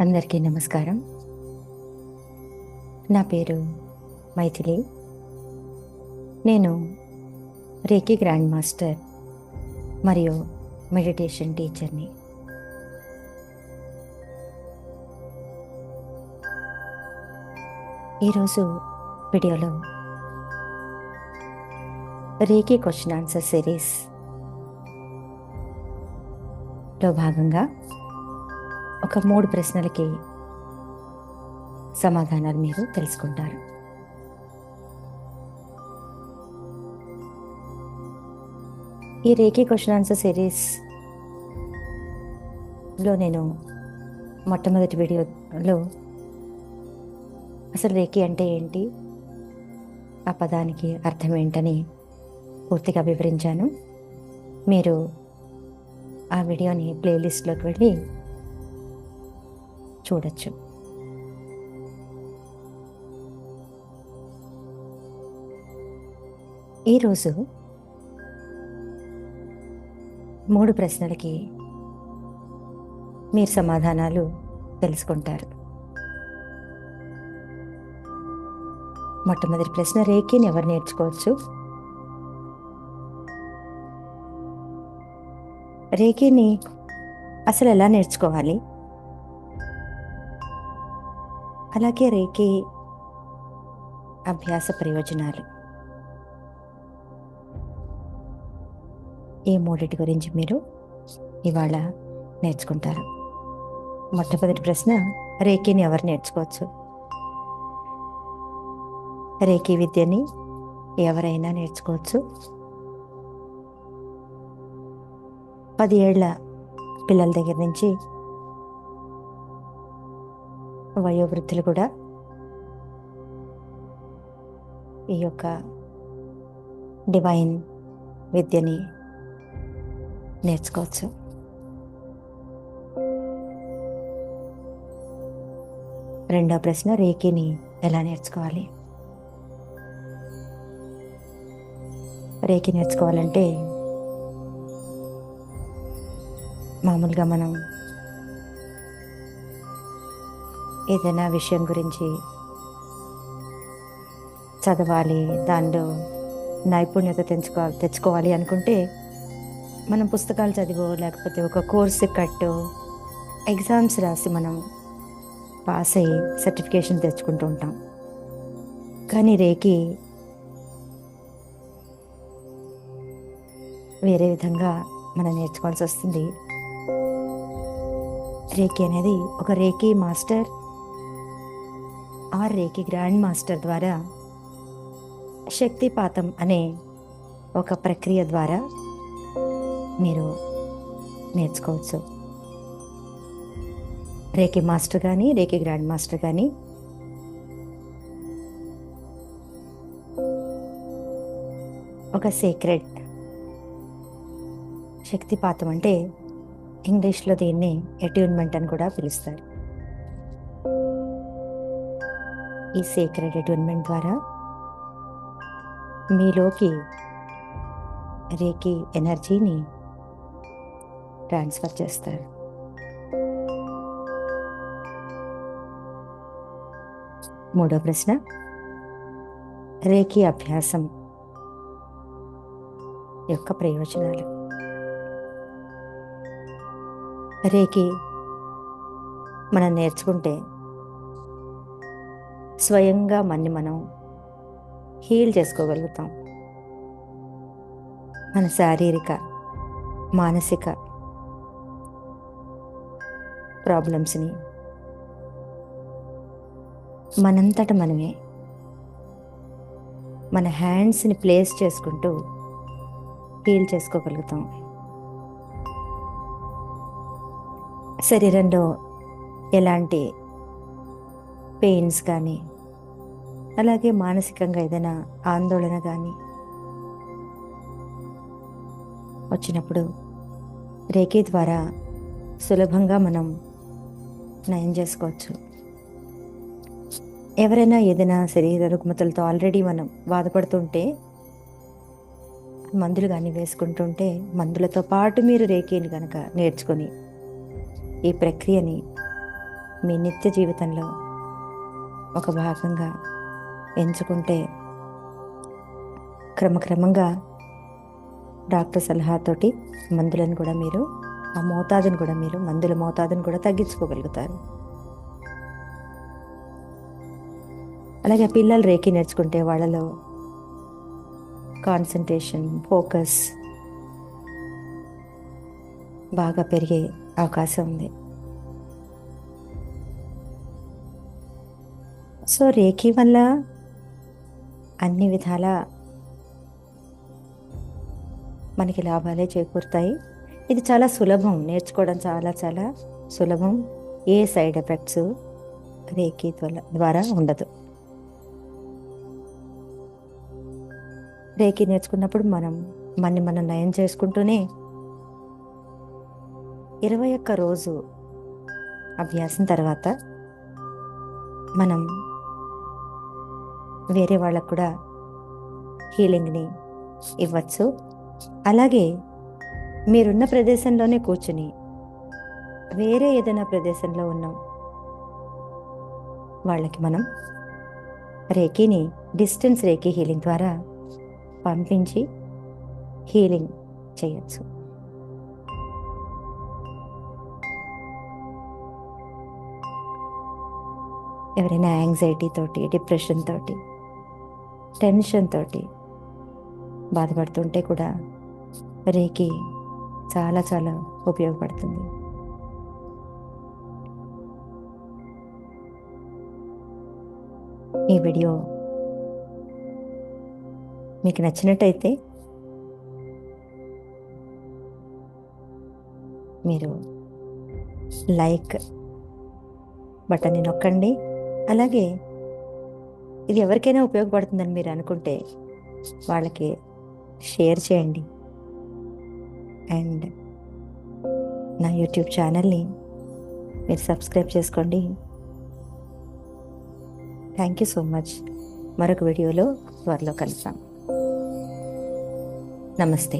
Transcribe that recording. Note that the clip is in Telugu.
అందరికీ నమస్కారం. నా పేరు మైథిలి. నేను రేకి గ్రాండ్ మాస్టర్ మరియు మెడిటేషన్ టీచర్ని. ఈరోజు వీడియోలో రేకి క్వశ్చన్ ఆన్సర్ సిరీస్లో భాగంగా ఒక మూడు ప్రశ్నలకి సమాధానాలు మీరు తెలుసుకుంటారు. ఈ రేఖీ క్వశ్చన్ ఆన్సర్ సిరీస్లో నేను మొట్టమొదటి వీడియోలో అసలు రేఖీ అంటే ఏంటి? ఆ పదానికి అర్థం ఏంటని పూర్తిగా వివరించాను. మీరు ఆ వీడియోని ప్లేలిస్ట్లోకి వెళ్ళి చూడొచ్చు. ఈరోజు మూడు ప్రశ్నలకి మీరు సమాధానాలు తెలుసుకుంటారు. మొట్టమొదటి ప్రశ్న రేఖీని ఎవరు నేర్చుకోవచ్చు? రేఖీని అసలు ఎలా నేర్చుకోవాలి? అలాగే రేఖీ అభ్యాస ప్రయోజనాలు. ఈ మూడిటి గురించి మీరు ఇవాళ నేర్చుకుంటారు. మొట్టమొదటి ప్రశ్న రేఖీని ఎవరు నేర్చుకోవచ్చు? రేఖీ విద్యని ఎవరైనా నేర్చుకోవచ్చు? పది ఏళ్ళ పిల్లల దగ్గర నుంచి వయోవృద్ధులు కూడా ఈ యొక్క డివైన్ విద్యని నేర్చుకోవచ్చు. రెండో ప్రశ్న రేకిని ఎలా నేర్చుకోవాలి? రేకి నేర్చుకోవాలంటే మామూలుగా మనం ఏదైనా విషయం గురించి చదవాలి దానిలో నైపుణ్యత తెచ్చుకోవాలి తెచ్చుకోవాలి అనుకుంటే మనం పుస్తకాలు చదివో లేకపోతే ఒక కోర్సు కట్టో ఎగ్జామ్స్ రాసి మనం పాస్ అయ్యి సర్టిఫికేషన్ తెచ్చుకుంటూ ఉంటాం. కానీ రేకి వేరే విధంగా మనం నేర్చుకోవాల్సి వస్తుంది. రేకి అనేది ఒక reiki master. Or reiki grand master ద్వారా శక్తిపాతం అనే ఒక ప్రక్రియ ద్వారా మీరు నేర్చుకోవచ్చు. రేకి మాస్టర్ కానీ రేకి గ్రాండ్ మాస్టర్ కానీ ఒక సీక్రెట్ శక్తిపాతం అంటే ఇంగ్లీష్లో దీన్ని అట్యూన్మెంట్ అని కూడా పిలుస్తారు. ఈ సీక్రెట్ అటూన్మెంట్ ద్వారా మీలోకి రేకి ఎనర్జీని ట్రాన్స్ఫర్ చేస్తారు. మూడో ప్రశ్న రేకి అభ్యాసం యొక్క ప్రయోజనాలు. రేకి మనం నేర్చుకుంటే స్వయంగా మన్ని మనం హీల్ చేసుకోగలుగుతాం. మన శారీరక మానసిక ప్రాబ్లమ్స్ని మనంతట మనమే మన హ్యాండ్స్ని ప్లేస్ చేసుకుంటూ హీల్ చేసుకోగలుగుతాం. శరీరంలో ఎలాంటి పెయిన్స్ కానీ అలాగే మానసికంగా ఏదైనా ఆందోళన కానీ వచ్చినప్పుడు రేఖీ ద్వారా సులభంగా మనం నయం చేసుకోవచ్చు. ఎవరైనా ఏదైనా శరీర రుగ్మతలతో ఆల్రెడీ మనం బాధపడుతుంటే మందులు కానీ వేసుకుంటుంటే మందులతో పాటు మీరు రేఖీని కనుక నేర్చుకొని ఈ ప్రక్రియని మీ నిత్య జీవితంలో ఒక భాగంగా ఎంచుకుంటే క్రమక్రమంగా డాక్టర్ సలహాతోటి మందులను కూడా మీరు ఆ మోతాదును కూడా మీరు మందుల మోతాదును కూడా తగ్గించుకోగలుగుతారు. అలాగే పిల్లలు రేకి నేర్చుకుంటే వాళ్ళలో కాన్సన్ట్రేషన్ ఫోకస్ బాగా పెరిగే అవకాశం ఉంది. సో రేఖీ వల్ల అన్ని విధాల మనకి లాభాలే చేకూరుతాయి. ఇది చాలా సులభం నేర్చుకోవడం చాలా చాలా సులభం. ఏ సైడ్ ఎఫెక్ట్స్ రేఖీ ద్వారా ఉండదు. రేఖీ నేర్చుకున్నప్పుడు మనం మన్ని మనం నయం చేసుకుంటూనే ఇరవై ఒక్క రోజు అభ్యాసం తర్వాత మనం వేరే వాళ్ళకు కూడా హీలింగ్ని ఇవ్వచ్చు. అలాగే మీరున్న ప్రదేశంలోనే కూర్చుని వేరే ఏదైనా ప్రదేశంలో ఉన్నాం వాళ్ళకి మనం రేఖీని డిస్టెన్స్ రేఖీ హీలింగ్ ద్వారా పంపించి హీలింగ్ చేయొచ్చు. ఎవరైనా యాంగ్జైటీ తోటి డిప్రెషన్ తోటి టెన్షన్ తోటి బాధపడుతుంటే కూడా రేకి చాలా చాలా ఉపయోగపడుతుంది. ఈ వీడియో మీకు నచ్చినట్టయితే మీరు లైక్ బటన్ని నొక్కండి. అలాగే ఇది ఎవరికైనా ఉపయోగపడుతుందని మీరు అనుకుంటే వాళ్ళకి షేర్ చేయండి. అండ్ నా యూట్యూబ్ ఛానల్ని మీరు సబ్స్క్రైబ్ చేసుకోండి. Thank you so much. మరొక వీడియోలో త్వరలో కలుస్తాం నమస్తే.